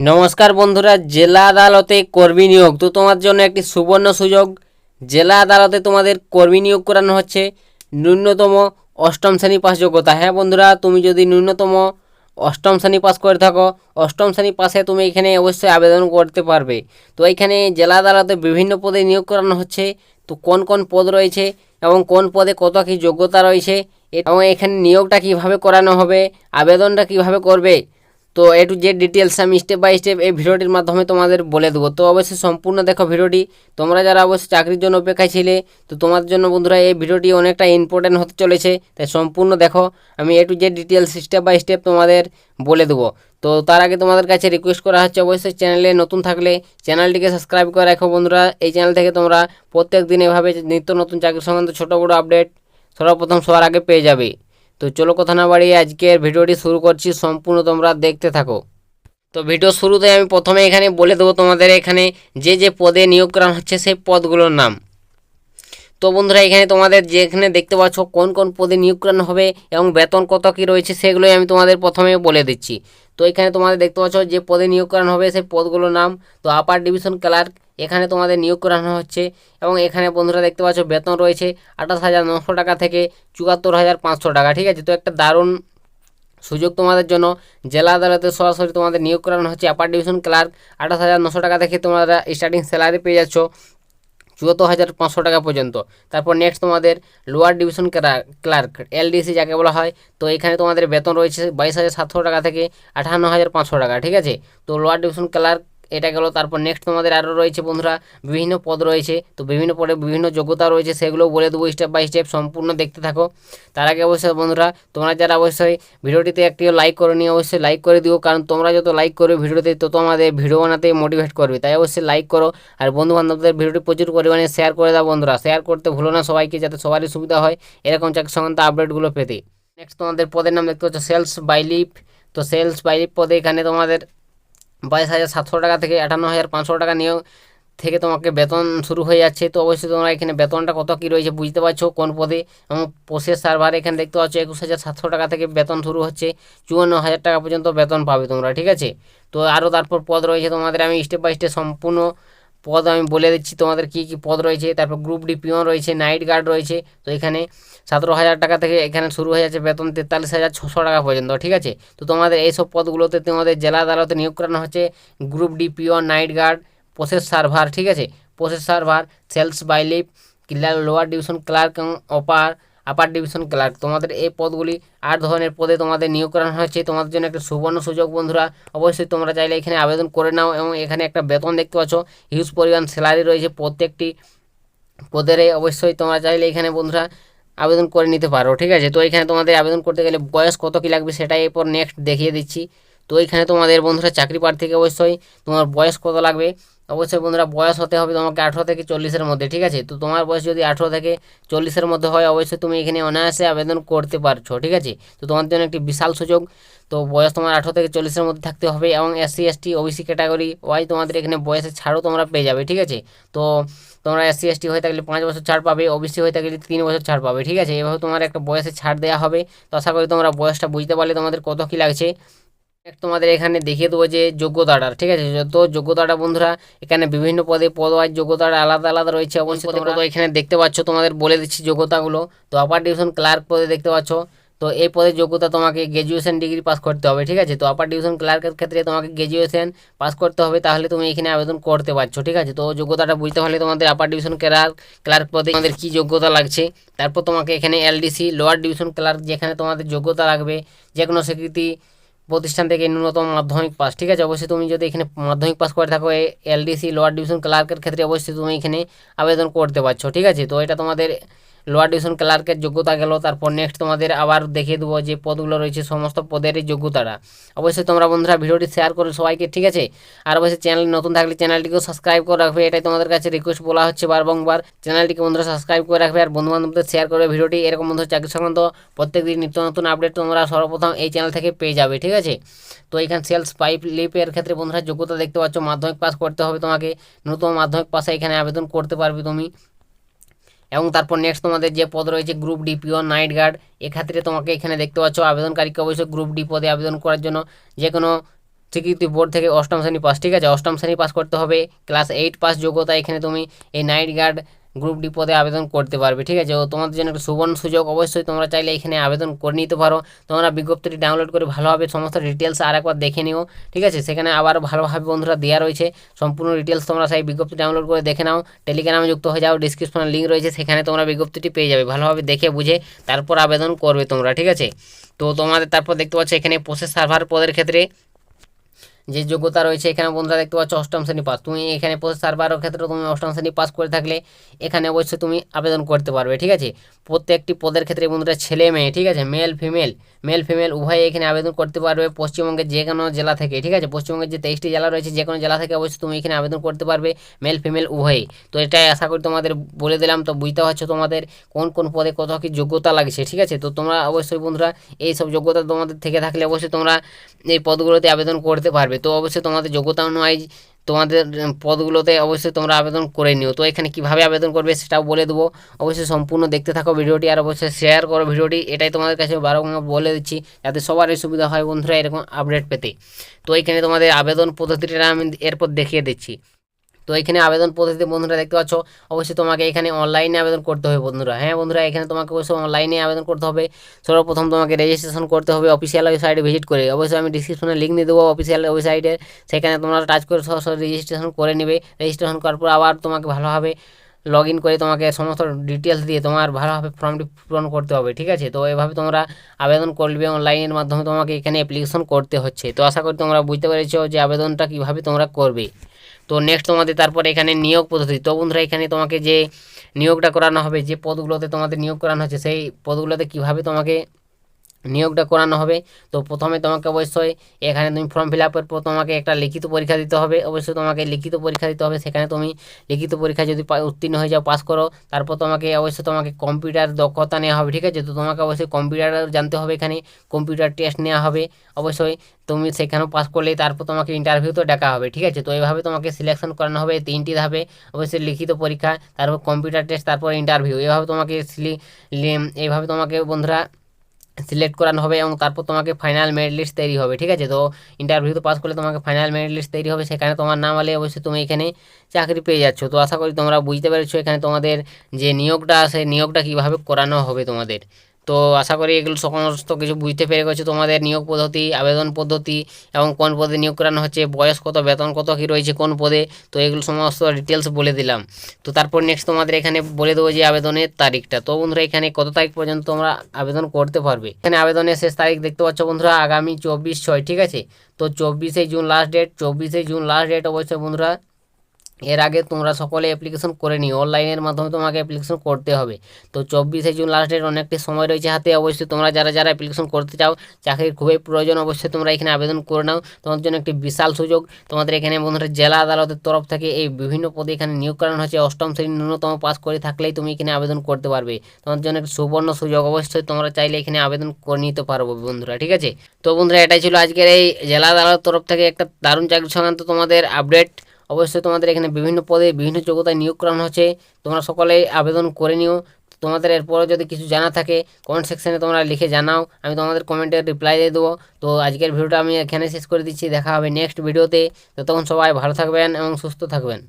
নমস্কার বন্ধুরা, জেলা আদালতে কর্মী নিয়োগ। তো তোমার জন্য একটি সুবর্ণ সুযোগ। জেলা আদালতে তোমাদের কর্মী নিয়োগ করানো হচ্ছে ন্যূনতম অষ্টম শ্রেণি পাস যোগ্যতা। হ্যাঁ বন্ধুরা, তুমি যদি ন্যূনতম অষ্টম শ্রেণি পাস করে থাকো, অষ্টম শ্রেণি পাশে তুমি এখানে অবশ্যই আবেদন করতে পারবে। তো এখানে জেলা আদালতে বিভিন্ন পদে নিয়োগ করানো হচ্ছে। তো কোন কোন পদ রয়েছে এবং কোন পদে কত কী যোগ্যতা রয়েছে এবং এখানে নিয়োগটা কীভাবে করানো হবে, আবেদনটা কীভাবে করবে তো এ টু জেড ডিটেলস আমি স্টেপ বাই স্টেপ এই ভিডিওটির মাধ্যমে তোমাদের বলে দেবো। তো অবশ্যই সম্পূর্ণ দেখো ভিডিওটি। তোমরা যারা অবশ্যই চাকরির জন্য অপেক্ষায় ছিলে, তো তোমাদের জন্য বন্ধুরা এই ভিডিওটি অনেকটা ইম্পর্টেন্ট হতে চলেছে। তাই সম্পূর্ণ দেখো, আমি A to Z details step by step তোমাদের বলে দেবো। তো তার আগে তোমাদের কাছে রিকোয়েস্ট করা হচ্ছে, অবশ্যই চ্যানেলে নতুন থাকলে চ্যানেলটিকে সাবস্ক্রাইব করে রাখো বন্ধুরা। এই চ্যানেল থেকে তোমরা প্রত্যেক দিন এভাবে নিত্য নতুন চাকরি সংক্রান্ত ছোটো বড়ো আপডেট সর্বপ্রথম সবার আগে পেয়ে যাবে। তো চলো কথা না বাড়িয়ে আজকের ভিডিওটি শুরু করছি, সম্পূর্ণ তোমরা দেখতে থাকো। তো ভিডিও শুরুতে আমি প্রথমে এখানে বলে দেবো তোমাদের এখানে যে যে পদে নিয়োগ করা হচ্ছে সেই পদগুলোর নাম। তো বন্ধুরা, এখানে তোমাদের যেখানে দেখতে পাচ্ছ কোন কোন পদে নিয়োগ করানো হবে এবং বেতন কত কী রয়েছে সেগুলোই আমি তোমাদের প্রথমে বলে দিচ্ছি। তো এখানে তোমাদের দেখতে পাচ্ছ যে পদে নিয়োগ করানো হবে সেই পদগুলোর নাম। তো আপার ডিভিশন ক্লার্ক এখানে তোমাদের নিয়োগ করানো হচ্ছে এবং এখানে বন্ধুরা দেখতে পাচ্ছ বেতন রয়েছে আঠাশ হাজার নশো টাকা থেকে চুয়াত্তর হাজার পাঁচশো টাকা, ঠিক আছে? তো একটা দারুণ সুযোগ তোমাদের জন্য। জেলা আদালতে সরাসরি তোমাদের নিয়োগ করানো হচ্ছে। আপার ডিভিশন ক্লার্ক আঠাশ হাজার নশো টাকা থেকে তোমরা স্টার্টিং স্যালারি পেয়ে যাচ্ছ চুয়াত্তর হাজার পাঁচশো টাকা পর্যন্ত। তারপর নেক্সট তোমাদের লোয়ার ডিভিশন ক্লার্ক এলডিসি যাকে বলা হয়। তো এখানে তোমাদের বেতন রয়েছে বাইশ হাজার সাতশো টাকা থেকে আঠান্ন হাজার পাঁচশো টাকা, ঠিক আছে? তো লোয়ার ডিভিশন ক্লার্ক এটা গেল। তারপর নেক্সট তোমাদের আরও রয়েছে বন্ধুরা, বিভিন্ন পদ রয়েছে। তো বিভিন্ন পদে বিভিন্ন যোগ্যতা রয়েছে সেগুলো বলে দেবো স্টেপ বাই স্টেপ সম্পূর্ণ দেখতে থাকো। তার আগে অবশ্যই বন্ধুরা, তোমরা যারা অবশ্যই ভিডিওটিতে একটি লাইক করে নিয়ে অবশ্যই লাইক করে দিও। কারণ তোমরা যত লাইক করবে ভিডিওতে, তত আমাদের ভিডিও বানাতে মোটিভেট করবে। তাই অবশ্যই লাইক করো। আর বন্ধু বান্ধবদের ভিডিওটি প্রচুর পরিমাণে শেয়ার করে দাও বন্ধুরা। শেয়ার করতে ভুলো না সবাইকে, যাতে সবারই সুবিধা হয়। এরকম চাকরি সংক্রান্ত আপডেটগুলো পেতে। নেক্সট তোমাদের পদের নাম দেখতে পাচ্ছ সেলস বাইলিপ তো সেলস বাইলিপ পদে এখানে তোমাদের বাইশ হাজার সাতশো টাকা থেকে আটান্ন হাজার পাঁচশো টাকা নিয়েও থেকে তোমাকে বেতন শুরু হয়ে যাচ্ছে। তো অবশ্যই তোমরা এখানে বেতনটা কত, কী রয়েছে বুঝতে পারছ? কোন পদে? এবং পোষের সার্ভার এখানে দেখতে পাচ্ছ, একুশ হাজার সাতশো টাকা থেকে বেতন শুরু হচ্ছে। চুয়ান্ন হাজার টাকা পর্যন্ত বেতন পাবে তোমরা, ঠিক আছে? তো আরও তারপর পদ রয়েছে তোমাদের, আমি স্টেপ বাই স্টেপ সম্পূর্ণ পদ আমি বলে দিচ্ছি, তোমাদের কী কী পদ রয়েছে, তারপর গ্রুপ ডি পিওন রয়েছে নাইট গার্ড রয়েছে, তো এখানে সতেরো হাজার টাকা থেকে এখানে শুরু হয়ে যাচ্ছে বেতন তেতাল্লিশ হাজার ছশো টাকা পর্যন্ত, ঠিক আছে? তো তোমাদের এইসব পদগুলোতে তোমাদের জেলা আদালতে নিয়োগ করানো হচ্ছে group D peon night guard process server ঠিক আছে? Process server sales bailiff lower division clerk এবং অপার আপার ডিভিশন ক্লার্ক তোমাদের এই পদগুলি আট ধরনের পদে তোমাদের নিয়োগ করানো হয়েছে। তোমাদের জন্য একটা সুবর্ণ সুযোগ, বন্ধুরা। অবশ্যই তোমরা চাইলে এখানে আবেদন করে নাও এবং এখানে একটা বেতন দেখতে পাচ্ছ। হিউজ পরিমাণ স্যালারি রয়েছে প্রত্যেকটি পদের অবশ্যই তোমরা চাইলে এখানে, বন্ধুরা, আবেদন করে নিতে পারো, ঠিক আছে? তো এখানে তোমাদের আবেদন করতে গেলে বয়স কত কী লাগবে সেটাই এরপর নেক্সট দেখিয়ে দিচ্ছি। তো এখানে তোমাদের, বন্ধুরা, চাকরি প্রার্থীকে অবশ্যই তোমার বয়স কত লাগবে অবশ্যই বন্ধুরা বয়স হতে হবে তোমাকে আঠেরো থেকে চল্লিশের মধ্যে, ঠিক আছে? তো তোমার বয়স যদি আঠেরো থেকে চল্লিশের মধ্যে হয়, অবশ্যই তুমি এখানে অনায়াসে আবেদন করতে পারছ, ঠিক আছে? তো তোমার জন্য একটি বিশাল সুযোগ। তো বয়স তোমার আঠেরো থেকে চল্লিশের মধ্যে থাকতে হবে এবং SC ST OBC category wise তোমাদের এখানে বয়সের ছাড়ও তোমরা পেয়ে যাবে, ঠিক আছে? তো তোমরা এসসি এসটি হয়ে থাকলে পাঁচ বছর ছাড় পাবে ওবিসি হয়ে থাকলে তিন বছর ছাড় পাবে, ঠিক আছে? এভাবে তোমার একটা বয়সে ছাড় দেওয়া হবে। তো আশা করি তোমরা বয়সটা বুঝতে পারলে তোমাদের কত কী লাগছে। তোমাদের এখানে দেখিয়ে দেবো যে যোগ্যতাটা ঠিক আছে? যত যোগ্যতাটা বন্ধুরা এখানে বিভিন্ন পদে পদ ওয়াইজ যোগ্যতাটা আলাদা আলাদা রয়েছে। অবশ্যই তোমরা তো এখানে দেখতে পাচ্ছ তোমাদের বলে দিচ্ছি যোগ্যতাগুলো। তো আপার ডিভিশন ক্লার্ক পদে দেখতে পাচ্ছ। তো এই পদের যোগ্যতা তোমাকে গ্র্যাজুয়েশন ডিগ্রি পাস করতে হবে ঠিক আছে? তো আপার ডিভিশন ক্লার্কের ক্ষেত্রে তোমাকে গ্র্যাজুয়েশন পাস করতে হবে তাহলে তুমি এখানে আবেদন করতে পারছ ঠিক আছে? তো যোগ্যতাটা বুঝতে পারলে তোমাদের আপার ডিভিশন ক্লার্ক ক্লার্ক পদে তোমাদের কী যোগ্যতা লাগছে। তারপর তোমাকে এখানে এলডিসি লোয়ার ডিভিশন ক্লার্ক যেখানে তোমাদের যোগ্যতা লাগবে যে কোনো স্বীকৃতি প্রতিষ্ঠান থেকে ন্যূনতম মাধ্যমিক পাস। ঠিক আছে, অবশ্যই তুমি যদি এখানে মাধ্যমিক পাস করে থাকো এলডিসি, লোয়ার ডিভিশন ক্লার্কের ক্ষেত্রে অবশ্যই তুমি এখানে আবেদন করতে পারছ, ঠিক আছে? তো এটা তোমাদের লোয়ার ডিভিশন ক্লার্কের যোগ্যতা গেল। তারপর নেক্সট তোমাদের আবার দেখিয়ে দেবো যে পদগুলো রয়েছে, সমস্ত পদেরই যোগ্যতাটা অবশ্যই তোমরা বন্ধুরা ভিডিওটি শেয়ার করো সবাইকে, ঠিক আছে? আর অবশ্যই চ্যানেল নতুন থাকলে চ্যানেলটিকেও সাবস্ক্রাইব করে রাখবে, এটাই তোমাদের কাছে রিকোয়েস্ট বলা হচ্ছে বারবার। চ্যানেলটিকে বন্ধুরা সাবস্ক্রাইব করে রাখবে, আর বন্ধু বান্ধবদের শেয়ার করবে ভিডিওটি এরকম বন্ধু চাকরি সংক্রান্ত প্রত্যেক দিন নিত্য নতুন আপডেট তোমরা সর্বপ্রথম এই চ্যানেল থেকে পেয়ে যাবে, ঠিক আছে? তো এখানে সেলস পাইপ লিপের ক্ষেত্রে বন্ধুরা যোগ্যতা দেখতে পাচ্ছ, মাধ্যমিক পাস করতে হবে তোমাকে। নতুন মাধ্যমিক পাশে এখানে আবেদন করতে পারবে তুমি। এবং তারপর নেক্সট তোমাদের যে পদ রয়েছে group D peon night guard এক্ষেত্রে তোমাকে এখানে দেখতে পাচ্ছ আবেদনকারীকে অবশ্যই গ্রুপ ডি পদে আবেদন করার জন্য যে কোনো স্বীকৃতি বোর্ড থেকে অষ্টম শ্রেণি পাস ঠিক আছে? অষ্টম শ্রেণি পাস করতে হবে ক্লাস এইট পাস যোগ্যতা এখানে তুমি এই নাইট গার্ড গ্রুপ ডি পদে আবেদন করতে পারবে, ঠিক আছে? ও তোমাদের জন্য একটা সুবর্ণ সুযোগ অবশ্যই তোমরা চাইলে এখানে আবেদন করে নিতে পারো। তোমরা বিজ্ঞপ্তিটি ডাউনলোড করে ভালোভাবে সমস্ত ডিটেলস আর একবার দেখে নিও, ঠিক আছে? সেখানে আবার ভালোভাবে বন্ধুরা দেওয়া রয়েছে। সম্পূর্ণ ডিটেলস তোমরা সেই বিজ্ঞপ্তি ডাউনলোড করে দেখে নাও। টেলিগ্রামে যুক্ত হয়ে যাও ডিসক্রিপশনে লিঙ্ক রয়েছে, সেখানে তোমরা বিজ্ঞপ্তিটি পেয়ে যাবে। ভালোভাবে দেখে বুঝে তারপর আবেদন করবে তোমরা, ঠিক আছে? তো তোমাদের তারপর দেখতে পাচ্ছ, এখানে প্রসেস সার্ভার পদের ক্ষেত্রে যে যোগ্যতা রয়েছে এখানে বন্ধুরা দেখতে পাচ্ছ অষ্টম শ্রেণি পাস। তুমি এখানে প্রসেস সার্ভারের ক্ষেত্রে তুমি অষ্টম শ্রেণি পাস করে থাকলে এখানে অবশ্যই তুমি আবেদন করতে পারবে, ঠিক আছে? প্রত্যেকটি পদের ক্ষেত্রে বন্ধুরা ছেলে মেয়ে, ঠিক আছে? মেল ফিমেল মেল ফিমেল উভয়ে এখানে আবেদন করতে পারবে পশ্চিমবঙ্গের যে কোনো জেলা থেকে, ঠিক আছে? পশ্চিমবঙ্গের যে তেইশটি জেলা রয়েছে যে কোনো জেলা থেকে অবশ্যই তুমি এখানে আবেদন করতে পারবে মেল ফিমেল উভয়ই তো এটাই আশা করি তোমাদের বলে দিলাম। তো বুঝতে পারছ তোমাদের কোন কোন পদে কত কী যোগ্যতা লাগছে, ঠিক আছে? তো তোমরা অবশ্যই বন্ধুরা এই সব যোগ্যতা তোমাদের থেকে থাকলে অবশ্যই তোমরা এই পদগুলোতে আবেদন করতে পারবে। তো অবশ্যই তোমাদের যোগ্যতা অনুযায়ী তোমাদের পদগুলোতে অবশ্যই তোমরা আবেদন করে নিও। তো এখানে কীভাবে আবেদন করবে সেটাও বলে দেবো। অবশ্যই সম্পূর্ণ দেখতে থাকো ভিডিওটি আর অবশ্যই শেয়ার করো ভিডিওটি। এটাই তোমাদের কাছে বারবার বলে দিচ্ছি, যাতে সবারই সুবিধা হয় বন্ধুরা এরকম আপডেট পেতে। তো এখানে তোমাদের আবেদন পদ্ধতিটা আমি এরপর দেখিয়ে দিচ্ছি। তো এখানে আবেদন পদ্ধতি বন্ধুরা দেখতে পাচ্ছ, অবশ্যই তোমাকে এখানে অনলাইনে আবেদন করতে হবে বন্ধুরা। হ্যাঁ বন্ধুরা, এখানে তোমাকে অবশ্যই অনলাইনে আবেদন করতে হবে। সর্বপ্রথম তোমাকে রেজিস্ট্রেশন করতে হবে অফিসিয়াল ওয়েবসাইটে ভিজিট করে। অবশ্যই আমি ডিসক্রিপশনে লিঙ্ক দিয়ে দেবো অফিসিয়াল ওয়েবসাইটে সেখানে তোমরা টাচ করে সরাসরি রেজিস্ট্রেশন করে নেবে। রেজিস্ট্রেশন করার পর আবার তোমাকে ভালোভাবে লগ ইন করে তোমাকে সমস্ত ডিটেলস দিয়ে তোমার ভালোভাবে ফর্মটি পূরণ করতে হবে, ঠিক আছে? তো এভাবে তোমরা আবেদন করবে অনলাইনের মাধ্যমে তোমাকে এখানে অ্যাপ্লিকেশন করতে হচ্ছে। তো আশা করি তোমরা বুঝতে পেরেছ যে আবেদনটা কীভাবে তোমরা করবে। তো নেক্সট তোমাদের তারপর এখানে নিয়োগ পদ্ধতি। তো বন্ধুরা, এখানে তোমাকে যে নিয়োগটা করানো হবে, যে পদগুলোতে তোমাদের নিয়োগ করানো হচ্ছে, সেই পদগুলোতে কীভাবে তোমাকে নিয়োগটা করানো হবে। তো প্রথমে তোমাকে অবশ্যই এখানে তুমি ফর্ম ফিল আপের পর তোমাকে একটা লিখিত পরীক্ষা দিতে হবে। অবশ্যই তোমাকে লিখিত পরীক্ষা দিতে হবে। সেখানে তুমি লিখিত পরীক্ষা যদি উত্তীর্ণ হয়ে যাও পাস করো, তারপর তোমাকে অবশ্যই তোমাকে কম্পিউটার দক্ষতা নেওয়া হবে, ঠিক আছে? তো তোমাকে অবশ্যই কম্পিউটার জানতে হবে এখানে কম্পিউটার টেস্ট নেওয়া হবে। অবশ্যই তুমি সেখানেও পাস করলে তারপর তোমাকে ইন্টারভিউতেও ডাকা হবে, ঠিক আছে? তো এইভাবে তোমাকে সিলেকশন করানো হবে তিনটি ধাপে। অবশ্যই লিখিত পরীক্ষা, তারপর কম্পিউটার টেস্ট তারপর ইন্টারভিউ এইভাবে তোমাকে এইভাবে তোমাকে বন্ধুরা সিলেক্ট করানো হবে এবং তারপর তোমাকে ফাইনাল মেরিট লিস্ট তৈরি হবে, ঠিক আছে? তো ইন্টারভিউ তো পাস করলে তোমাকে ফাইনাল মেরিট লিস্ট তৈরি হবে, সেখানে তোমার নাম আলে অবশ্যই তুমি এখানে চাকরি পেয়ে যাচ্ছ। তো আশা করি তোমরা বুঝতে পেরেছ এখানে তোমাদের যে নিয়োগটা, সেই নিয়োগটা কীভাবে করানো হবে তোমাদের। তো আশা করি এগুলো সমস্ত কিছু বুঝতে পেরে গেছো তোমাদের নিয়োগ পদ্ধতি, আবেদন পদ্ধতি এবং কোন পদে নিয়োগ করানো হচ্ছে, বয়স কত, বেতন কত, কী রয়েছে কোন পদে, তো এগুলো সমস্ত ডিটেলস বলে দিলাম। তো তারপর নেক্সট তোমাদের এখানে বলে দেবো যে আবেদনের তারিখটা। তো বন্ধুরা, এখানে কত তারিখ পর্যন্ত তোমরা আবেদন করতে পারবে? এখানে আবেদনের শেষ তারিখ দেখতে পাচ্ছ বন্ধুরা, আগামী চব্বিশ ছয়, ঠিক আছে? তো চব্বিশে জুন লাস্ট ডেট চব্বিশে জুন লাস্ট ডেট অবশ্যই বন্ধুরা এর আগে তোমরা সকলে অ্যাপ্লিকেশন করে নিও। অনলাইনের মাধ্যমে তোমাকে অ্যাপ্লিকেশন করতে হবে। তো চব্বিশে জুন লাস্ট ডেট অনেকটি সময় রয়েছে হাতে। অবশ্যই তোমরা যারা যারা অ্যাপ্লিকেশন করতে চাও, চাকরির খুবই প্রয়োজন, অবশ্যই তোমরা এখানে আবেদন করে নাও। তোমাদের জন্য একটি বিশাল সুযোগ। তোমাদের এখানে বন্ধুরা জেলা আদালতের তরফ থেকে এই বিভিন্ন পদে এখানে নিয়োগ করানো হচ্ছে অষ্টম শ্রেণি ন্যূনতম পাস করে থাকলেই তুমি এখানে আবেদন করতে পারবে। তোমাদের জন্য একটি সুবর্ণ সুযোগ। অবশ্যই তোমরা চাইলে এখানে আবেদন করে নিতে পারব বন্ধুরা, ঠিক আছে? তো বন্ধুরা, এটাই ছিল আজকের এই জেলা আদালতের তরফ থেকে একটা দারুণ চাকরি সংক্রান্ত তোমাদের আপডেট অবশ্যই তোমাদের এখানে বিভিন্ন পদে বিভিন্ন যোগ্যতায় নিয়োগ করানো হচ্ছে। তোমরা সকলে আবেদন করে নিও। তোমাদের এরপরে যদি কিছু জানা থাকে কমেন্ট সেকশানে তোমরা লিখে জানাও। আমি তোমাদের কমেন্টে রিপ্লাই দিয়ে দেবো। তো আজকের ভিডিওটা আমি এখানে শেষ করে দিচ্ছি। দেখা হবে নেক্সট ভিডিওতে ততক্ষণ সবাই ভালো থাকবেন এবং সুস্থ থাকবেন।